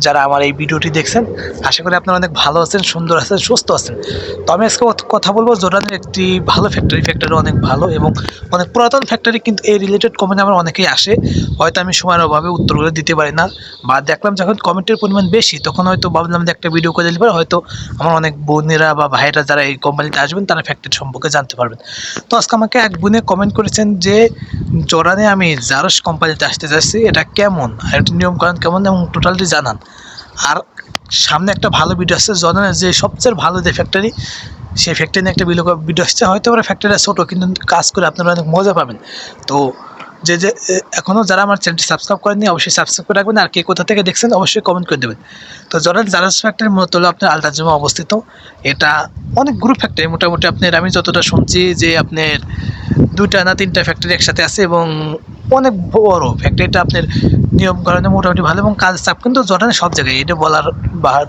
যারা আমার এই ভিডিওটি দেখছেন, আশা করি আপনারা অনেক ভালো আছেন, সুন্দর আছেন, সুস্থ আছেন। তো আমি আজকে কথা- বলব জোরানের একটি ভালো ফ্যাক্টরি ফ্যাক্টরি অনেক ভালো এবং অনেক পুরাতন ফ্যাক্টরি কিন্তু এই রিলেটেড কমেন্ট আমার অনেকেই আসে। হয়তো আমি সময়ের অভাবে উত্তরগুলো দিতে পারি না বা দেখলাম যখন কমেন্টের পরিমাণ বেশি, তখন হয়তো ভাবলাম যে একটা ভিডিও করে দিলে পরে, হয়তো আমার অনেক বোনেরা বা ভাইয়েরা যারা এই কোম্পানিতে আসবেন, তারা ফ্যাক্টরি সম্পর্কে জানতে পারবেন। তো আজকে আমাকে এক বোনে কমেন্ট করেছেন যে জোরানে আমি জারস কোম্পানিতে আসতে যাচ্ছি, এটা কেমন? আর নিয়মকানুন কেমন এবং টোটালটি জানান। আর সামনে একটা ভালো ভিডিও আসছে জনের যে সবচেয়ে ভালো যে ফ্যাক্টরি সেই ফ্যাক্টরি নিয়ে একটা ভিডিও আসছে। হয়তো ওরা ফ্যাক্টরিটা ছোটো, কিন্তু কাজ করে আপনারা অনেক মজা পাবেন। তো যে যে এখনও যারা আমার চ্যানেলটি সাবস্ক্রাইব করেননি, অবশ্যই সাবস্ক্রাইব করে রাখবেন। আর কে কোথা থেকে দেখছেন, অবশ্যই কমেন্ট করে দেবেন। তো জনের জারাস ফ্যাক্টরি মূলত হলো আপনার আলট্রাজমে অবস্থিত, এটা অনেক গ্রুপ ফ্যাক্টরি মোটামুটি আপনার আমি যতটা শুনছি যে আপনার দুটা না তিনটা ফ্যাক্টরি একসাথে আছে এবং অনেক বড় ফ্যাক্টরিটা আপনার নিয়ম কারণে মোটামুটি ভালো এবং কাজের চাপ কিন্তু জর্ডানে সব জায়গায়, এটা বলার বাহার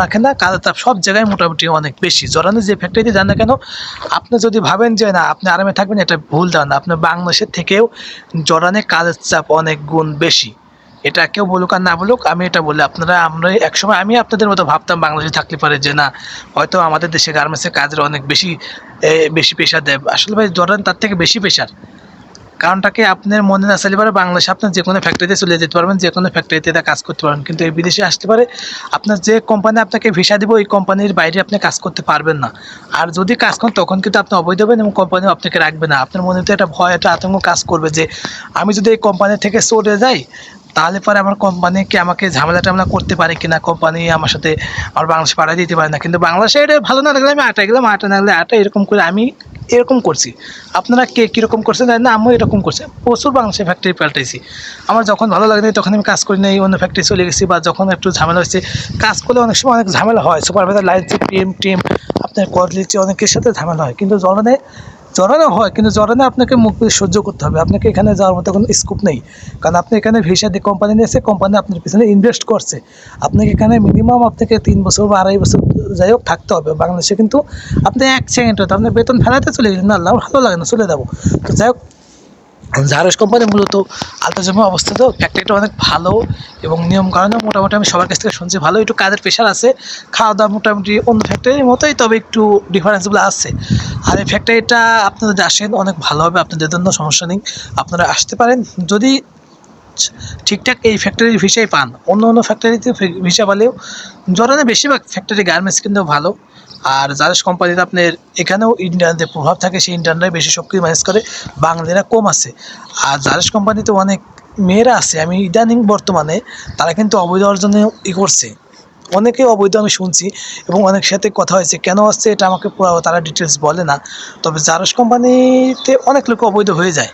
রাখে না, কাজের চাপ সব জায়গায় মোটামুটি অনেক বেশি। জর্ডানে যে ফ্যাক্টরিতে যান না কেন, আপনি যদি ভাবেন যে না, আপনি আরামে থাকবেন, এটা ভুল ধারণা। আপনার বাংলাদেশের থেকেও জর্ডানে কাজের চাপ অনেক গুণ বেশি। এটা কেউ বলুক আর না বলুক, আমি এটা বলি, আপনারা, আমরা একসময়, আমি আপনাদের মতো ভাবতাম বাংলাদেশে থাকলে পারে যে না, হয়তো আমাদের দেশে গার্মেন্টসের কাজের অনেক বেশি বেশি পেশা দেয়। আসলে ভাই জর্ডান তার থেকে বেশি পেশার কারণটাকে আপনার মনে না চাইলে পারে বাংলাদেশে আপনার যে কোনো ফ্যাক্টরিতে চলে যেতে পারবেন, যে কোনো ফ্যাক্টরিতে কাজ করতে পারবেন। কিন্তু এই বিদেশে আসতে পারে আপনার যে কোম্পানি আপনাকে ভিসা দেবে, ওই কোম্পানির বাইরে আপনি কাজ করতে পারবেন না। আর যদি কাজ করেন, তখন কিন্তু আপনি অবৈধ হবেন এবং কোম্পানিও আপনাকে রাখবে না। আপনার মনে তো একটা ভয়, একটা আতঙ্ক কাজ করবে যে, আমি যদি এই কোম্পানি থেকে চলে যাই, তাহলে পরে আমার কোম্পানি কি আমাকে ঝামেলা টামেলা করতে পারে কিনা কোম্পানি আমার সাথে আমার বাংলাদেশে পাঠিয়ে দিতে পারে না। কিন্তু বাংলাদেশে এটা ভালো না লাগলে আমি আটা গেলাম, আটা না লাগলে আটা এরকম করে আমি এরকম করছি। আপনারা কে কীরকম করছেন না, আমিও এরকম করছি। প্রচুর বাংলাদেশে ফ্যাক্টরি পাল্টাইছি। আমার যখন ভালো লাগে তখন আমি কাজ করি নাই, অন্য ফ্যাক্টরি চলে গেছি বা যখন একটু ঝামেলা হচ্ছে কাজ করলে অনেক সময় অনেক ঝামেলা হয়। সুপারভাইজার লাইনসি টিম টিম আপনার কোয়ালিটি অনেকের সাথে ঝামেলা হয়। কিন্তু জলনে জড়ানো হয়, কিন্তু জড়ানো আপনাকে মুখ সহ্য করতে হবে। আপনাকে এখানে যাওয়ার মতো কোনো স্কোপ নেই। কারণ আপনি এখানে ভিসা দিয়ে কোম্পানি নিয়েছে কোম্পানি আপনার পিছনে ইনভেস্ট করছে। আপনাকে এখানে মিনিমাম আপনাকে তিন বছর বা আড়াই বছর যাই হোক, থাকতে হবে। বাংলাদেশে কিন্তু আপনি এক সেকেন্ড হয়তো আপনার বেতন ফেলাতে চলে গেলেন। না ভালো লাগে না, চলে যাব। তো যাই হোক জারস কোম্পানি মূলত আলতাজমে অবস্থিত। ফ্যাক্টরিটা অনেক ভালো এবং নিয়ম কারণে মোটামুটি আমি সবার কাছ থেকে শুনছি ভালো। একটু কাজের প্রেশার আছে। খাওয়া দাওয়া মোটামুটি অন্য ফ্যাক্টরির মতোই, তবে একটু ডিফারেন্সগুলো আছে। আর এই ফ্যাক্টরিটা আপনারা যদি আসেন, অনেক ভালো হবে। আপনাদের জন্য সমস্যা নেই। আপনারা আসতে পারেন। যদি ঠিকঠাক এই ফ্যাক্টরির ভিসাই পান। অন্য অন্য ফ্যাক্টরিতে ভিসা পালেও জরানে বেশিরভাগ ফ্যাক্টরি গার্মেন্টস কিন্তু ভালো। আর জারেস কোম্পানিতে আপনার এখানেও ইন্টারনেটের প্রভাব থাকে, সেই ইন্ডিয়ানরাই বেশি সক্রিয় ম্যানেজ করে। বাঙালিরা কম আছে। আর জারেস কোম্পানিতে অনেক মেয়েরা আছে, আমি ইদানিং বর্তমানে তারা কিন্তু অবৈধ অর্জনে ই করছে। অনেকে অবৈধ আমি শুনছি এবং অনেক সাথে কথা হয়েছে, কেন আসছে এটা আমাকে পুরো তারা ডিটেলস বলে না। তবে জারস কোম্পানিতে অনেক লোক অবৈধ হয়ে যায়।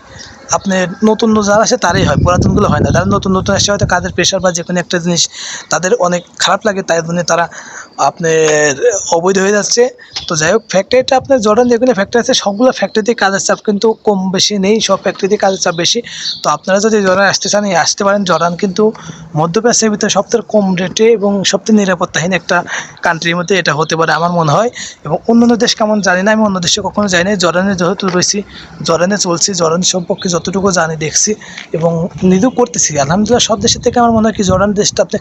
আপনার নতুন যারা আসে তারাই হয়, পুরাতনগুলো হয় না। যারা নতুন নতুন আসে হয়তো কাজের প্রেশার বা যে কোনো একটা জিনিস তাদের অনেক খারাপ লাগে, তাই জন্য তারা আপনার অবৈধ হয়ে যাচ্ছে। তো যাই হোক ফ্যাক্টরিটা আপনার জর্ডান যেগুলো ফ্যাক্টরি আছে। সবগুলো ফ্যাক্টরিতে কাজের চাপ কিন্তু কম বেশি নেই, সব ফ্যাক্টরিতে কাজের চাপ বেশি। তো আপনারা যদি জর্ডান আসতে চান আসতে পারেন। জর্ডান কিন্তু মধ্যপ্রাচ্যের ভিতরে সবথেকে কম রেটে এবং সবথেকে নিরাপত্তাহীন একটা কান্ট্রির মধ্যে এটা হতে পারে আমার মনে হয়। এবং অন্যান্য দেশ কেমন জানি না, আমি অন্য দেশে কখনো যাই না জর্ডানে যেহেতু রয়েছি, জর্ডানে চলছি, জর্ডান সম্পর্কে যতটুকু জানি, দেখছি এবং নিজেও করতেছি। আলহামদুলিল্লাহ, সব দেশের থেকে আমার মনে হয় কি, জর্ডান দেশটা আপনি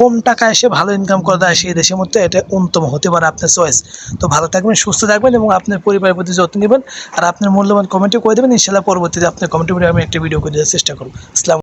কম টাকা এসে ভালো ইনকাম করা যায় সেই দেশের মধ্যে। এটা অন্যতম হতে পারে আপনার চয়েস তো ভালো থাকবেন, সুস্থ থাকবেন এবং আপনার পরিবারের প্রতি যত্ন নেবেন। আর আপনার মূল্যবান কমেন্টও করে দেবেন। ইনশাল্লাহ পরবর্তীতে আপনার কমেন্টের আমি একটা ভিডিও করে দেওয়ার চেষ্টা করব। আসসালাম